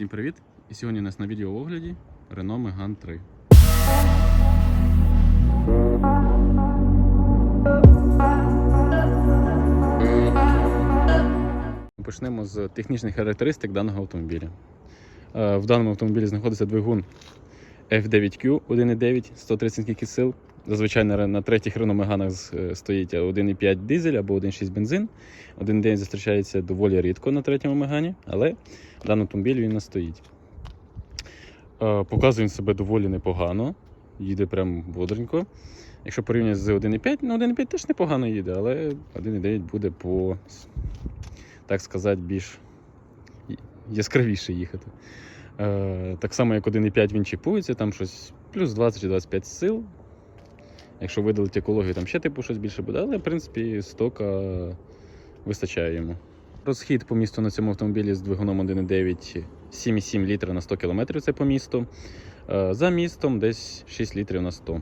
Всім привіт! І сьогодні у нас на відеоогляді Renault Megane 3. Почнемо з технічних характеристик даного автомобіля. Е, В даному автомобілі знаходиться двигун F9Q 1.9, 130 кінських сил. Зазвичай на, третіх з- е, стоїть 1.5 дизель або 1.6 бензин. 1.9 зустрічається доволі рідко на третьому Мегані, але в даному автомобілі він не стоїть. Е, Показує він себе доволі непогано, їде прям бодренько. Якщо порівняти з 1.5, ну 1.5 теж непогано їде, але 1.9 буде по, так сказати, більш яскравіше їхати. Е, Так само, як 1.5 він чіпується, там щось плюс 20 чи 25 сил. Якщо видалити екологію, там ще типу щось більше буде, але в принципі стока вистачає йому. Розхід по місту на цьому автомобілі з двигуном 1.9 7,7 літра на 100 км це по місту. Е, За містом десь 6 літрів на 100.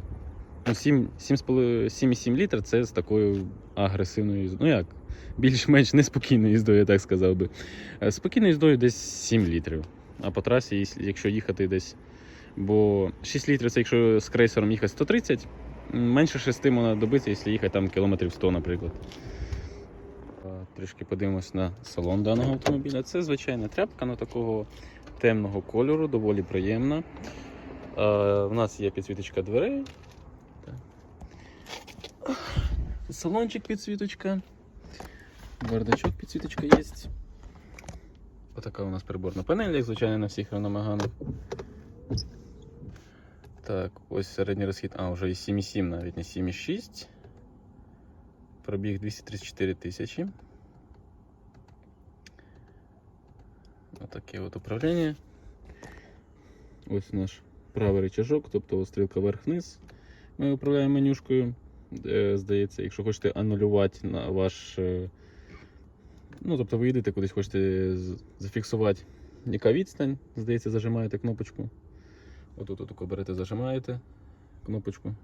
Ну, 7, 7,7 літр це з такою агресивною їздою. Ну як, більш-менш неспокійною їздою, я так сказав би. Е, Спокійною їздою десь 7 літрів. А по трасі, якщо- їхати десь. Бо 6 літрів це якщо з крейсером їхати 130, м, менше 6 можна добитися, якщо їхати там кілометрів 100, наприклад. Е, Трішки подивимось на салон даного автомобіля. Це звичайна тряпка на такого темного кольору, доволі приємна. Е, У нас є підсвіточка дверей. Салончик підсвіточка. Бардачок підсвіточка є. Отака у нас приборна панель, як звичайно на всіх Megane. Так, ось середній розхід. А, вже і 7,7, навіть не 7,6. Пробіг 234 тисячі. Отаке от управління. Ось наш правий рычажок, тобто стрілка вверх-вниз. Ми управляємо менюшкою. Е, Здається, якщо хочете анулювати на ваш. е, Ну, тобто ви їдете кудись, хочете зафіксувати яка відстань, здається, зажимаєте кнопочку. Отут отако берете, зажимаєте кнопочку.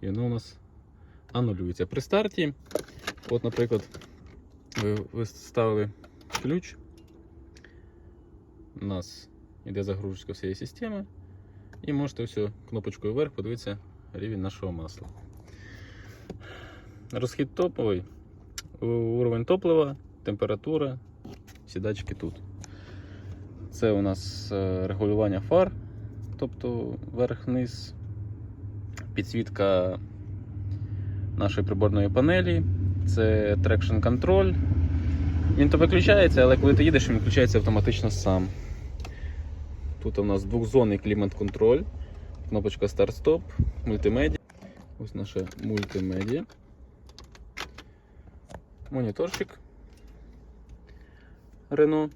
І воно у нас анулюється. При старті, от, наприклад, ви, ви ставили ключ. У нас йде загрузка всієї системи. І можете все кнопочкою вверх подивитися рівень нашого масла. Розхід топовий, уровень топлива, температура, всі датчики тут. Це у нас е, регулювання фар, тобто верх-вниз, підсвітка нашої приборної панелі, це traction control. Він то виключається, але коли ти їдеш, він включається автоматично сам. Тут у нас двохзонний клімат-контроль, кнопочка старт-стоп, мультимедіа. Ось наша мультимедіа. Моніторчик Renault.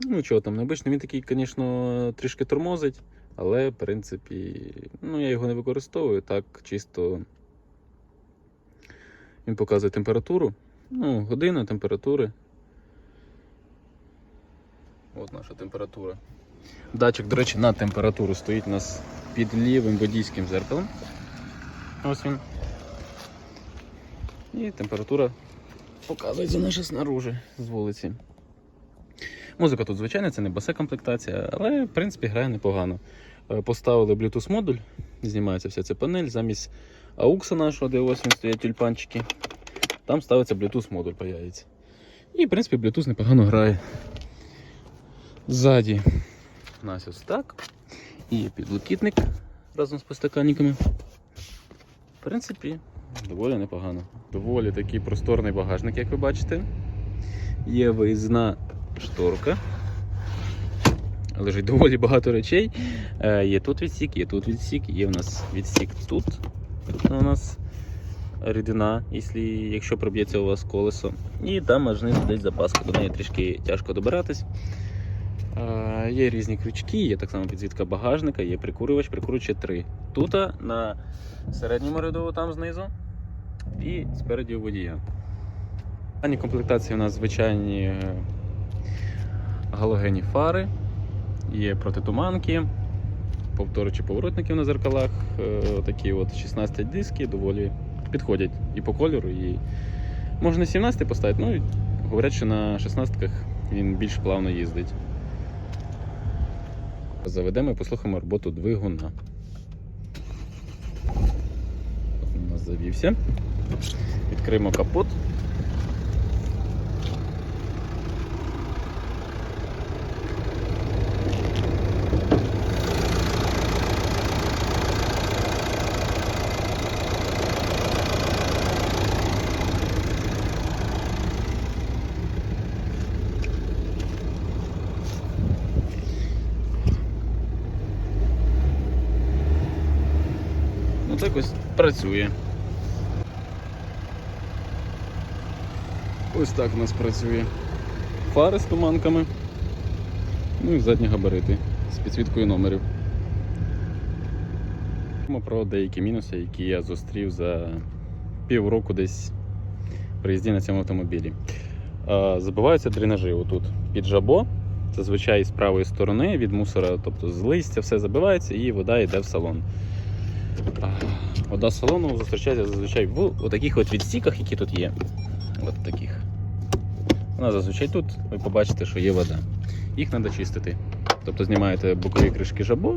Ну, нічого там необично. Він такий, звісно, трішки тормозить, але, в принципі, ну, я його не використовую. Так, чисто він показує температуру. Ну, година температури. От наша температура. Датчик, до речі, на температуру стоїть у нас під лівим водійським зеркалом. Ось він. І температура показується наша снаружи з вулиці. Музика тут, звичайно, це не басе комплектація, але в принципі грає непогано. Е, Поставили Bluetooth модуль, знімається вся ця панель. Замість AUX нашого, де ось він стоять тюльпанчики, там ставиться Bluetooth модуль, появиться. І, в принципі, Bluetooth непогано грає. Ззаді у нас ось так. І є підлокітник разом з постаканниками. В принципі, доволі непогано. Доволі такий просторний багажник, як ви бачите. Є виїзна шторка. Лежить доволі багато речей. Е, є тут відсік, є тут відсік, є в нас відсік тут. Тут у нас рідина, якщо, проб'ється у вас колесо. І там аж знизу десь запаска. До неї трішки тяжко добиратись. Е, є різні крючки, є так само підзвідка багажника, є прикурювач, прикурювачі 3. Тут на середньому ряду там знизу і спереді у водія. В даній комплектації у нас звичайні е, галогенні фари, є протитуманки, повторюючі поворотники на зеркалах, е, такі от 16 диски доволі підходять і по кольору, і можна 17 поставити, ну і говорять, що на 16-ках він більш плавно їздить. Заведемо і послухаємо роботу двигуна. У нас завівся. Відкриємо капот. Ну так ось працює. Ось так у нас працює. Фари з туманками. Ну і задні габарити з підсвіткою номерів. Про деякі мінуси, які я зустрів за півроку десь при їзді на цьому автомобілі. Забиваються дренажі отут під жабо. Зазвичай з правої сторони від мусора, тобто з листя, все забивається і вода йде в салон. Вода з салону зустрічається зазвичай в таких от відсіках, які тут є. От таких. Вона зазвичай тут, ви побачите, що є вода. Їх треба чистити. Тобто знімаєте бокові кришки жабо,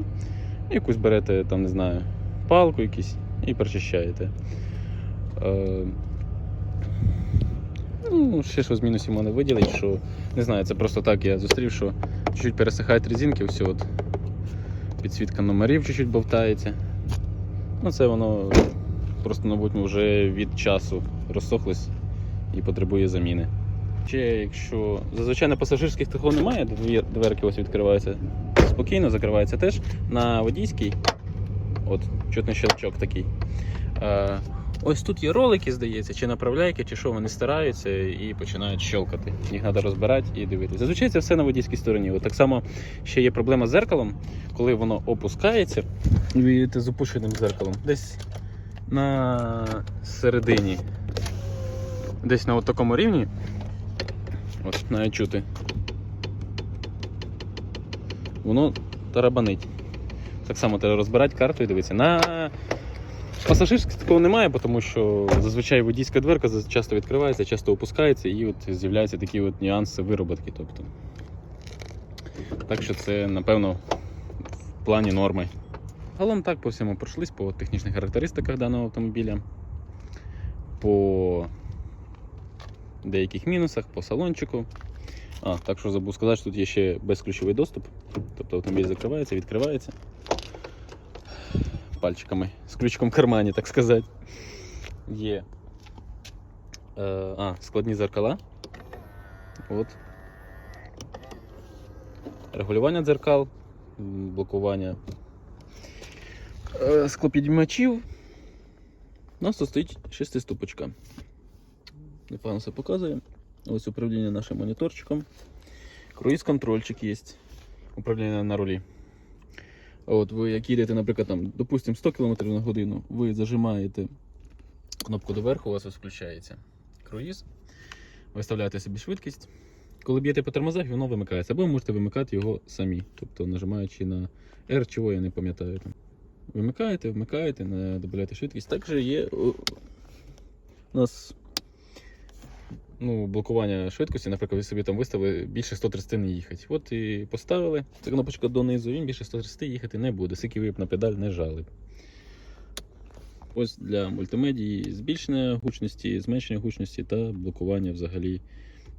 якусь берете, там, не знаю, палку якісь і прочищаєте. Е, ну, ще що з мінусів мене виділить, що не знаю, це просто так я зустрів, що чуть-чуть пересихають резинки, все от підсвітка номерів чуть-чуть бовтається. Ну, це воно просто, мабуть, вже від часу розсохлось і потребує заміни. Ще якщо зазвичай на пасажирських такого немає, дверки ось відкриваються спокійно, закриваються теж. На водійській, от, чутний щелчок такий. Ось тут є ролики, здається, чи направляйки, чи що вони стараються і починають щелкати. Їх треба розбирати і дивитися. Зазвичай це все на водійській стороні. От так само ще є проблема з зеркалом, коли воно опускається, і з опущеним зеркалом. Десь на середині, десь на от такому рівні. От навіть чути. Воно тарабанить. Так само треба розбирати карту і дивитися. На пасажирських такого немає, тому що зазвичай водійська дверка часто відкривається, часто опускається і от з'являються такі от нюанси вироботки. Тобто. Так що це, напевно, в плані норми. Загалом так по всьому пройшлись по технічних характеристиках даного автомобіля, по деяких мінусах, по салончику. А, так що забув сказати, що тут є ще безключовий доступ. Тобто автомобіль закривається, відкривається пальчиками, з ключиком в кармані, так сказати. Є е, а, складні зеркала. От. Регулювання дзеркал, блокування е, склопідіймачів. У нас тут стоїть шестиступочка. Непогано все показує. Ось управління нашим моніторчиком. Круїз-контрольчик є. Управління на рулі. От ви як їдете, наприклад, там, допустимо, 100 км на годину, ви зажимаєте кнопку доверху, у вас ось включається круїз. Виставляєте собі швидкість. Коли б'єте по тормозах, воно вимикається. Або ви можете вимикати його самі. Тобто нажимаючи на R, чого я не пам'ятаю. Вимикаєте, вмикаєте, додаєте швидкість. Також є у нас ну, блокування швидкості, наприклад, ви собі там виставили більше 130 не їхати. От і поставили ця кнопочка донизу, він більше 130 їхати не буде, скільки ви б на педаль не жали. Ось для мультимедії збільшення гучності, зменшення гучності та блокування взагалі.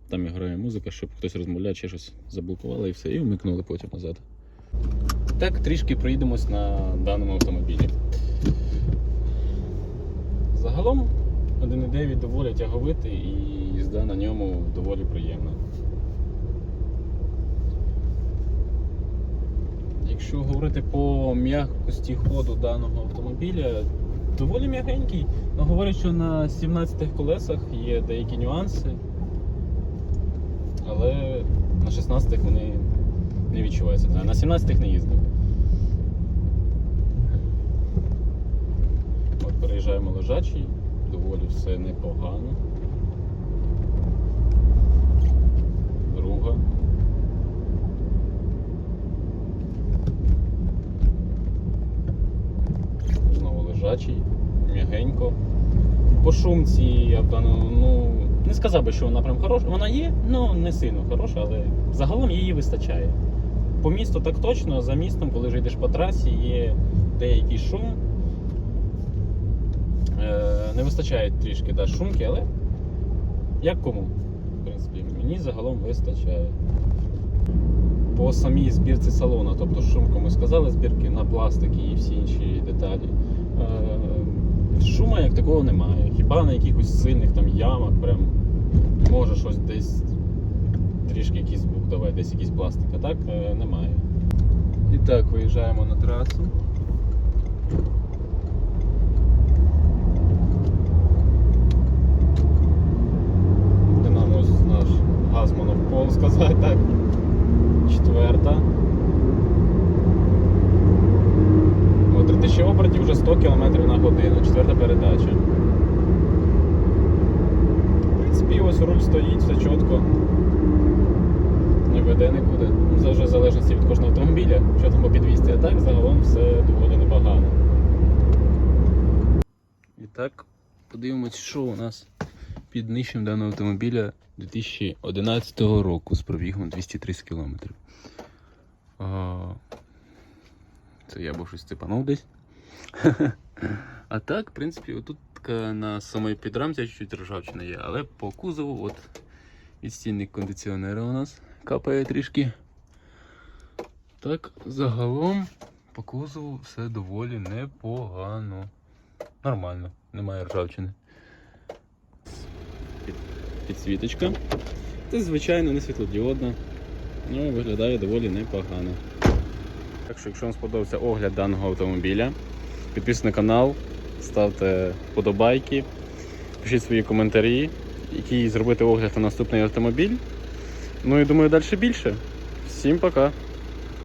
Там грає музика, щоб хтось розмовляє чи щось заблокували і все, і вмикнули потім назад. Так, трішки проїдемось на даному автомобілі. Загалом 1.9 доволі тяговитий і їзда на ньому доволі приємна. Якщо говорити по м'якості ходу даного автомобіля, доволі м'ягенький. Ну, говорять, що на 17 колесах є деякі нюанси, але на 16 вони не відчуваються. На 17 не їздив. От переїжджаємо лежачий, доволі все непогано. Друга. Знову лежачий, м'ягенько. По шумці я б дану, ну, не сказав би, що вона прям хороша. Вона є, ну не сильно хороша, але загалом її вистачає. по місту так точно, за містом, коли вже йдеш по трасі, є деякий шум. Е, не вистачає трішки да, шумки, але як кому. Принципі, мені загалом вистачає. По самій збірці салону, тобто шумку ми сказали, збірки на пластики і всі інші деталі. Е, шума як такого немає. Хіба на якихось сильних там ямах прям може щось десь трішки якийсь звук давай, десь якийсь пластик, а так е, немає. І так, виїжджаємо на трасу. Де нам ось наш газманов сказати так. Четверта. О, 3000 обертів вже 100 км на годину. Четверта передача. В принципі, ось руль стоїть, все чітко. Не веде нікуди. Ну, Це вже в залежності від кожного автомобіля, що там по підвісті, а так загалом все доволі непогано. І так, подивимось, що у нас під нижчим даного автомобіля 2011 року з пробігом 230 км. Це я був щось цепанув десь. А так, в принципі, отут на самій підрамці чуть-чуть ржавчина є, але по кузову от відстійник кондиціонера у нас капає трішки. Так, загалом по кузову все доволі непогано. Нормально, немає ржавчини. Під- Підсвіточка. Це звичайно не світлодіодна, але виглядає доволі непогано. Так що, якщо вам сподобався огляд даного автомобіля, підписуйтесь на канал, ставте вподобайки, пишіть свої коментарі, який зробити огляд на наступний автомобіль. Ну і думаю, далі більше. Всім пока!